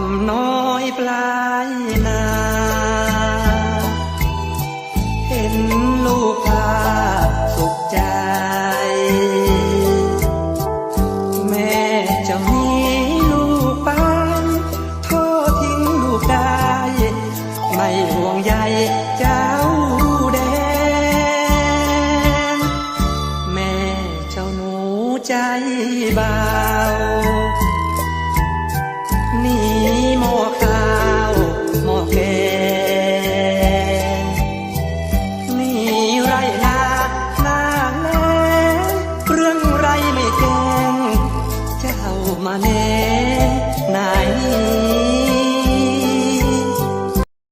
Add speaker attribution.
Speaker 1: มน้อยปลายนา เห็นลูกพาสุขใจ แม่จะมีลูกไปทอดทิ้งลูกได้ ไม่ห่วงใยเจ้าแดนแม่เจ้าหนูใจบาง ได้นาหน้าแลเรื่องไรไม่เก่งเจ้ามาแน่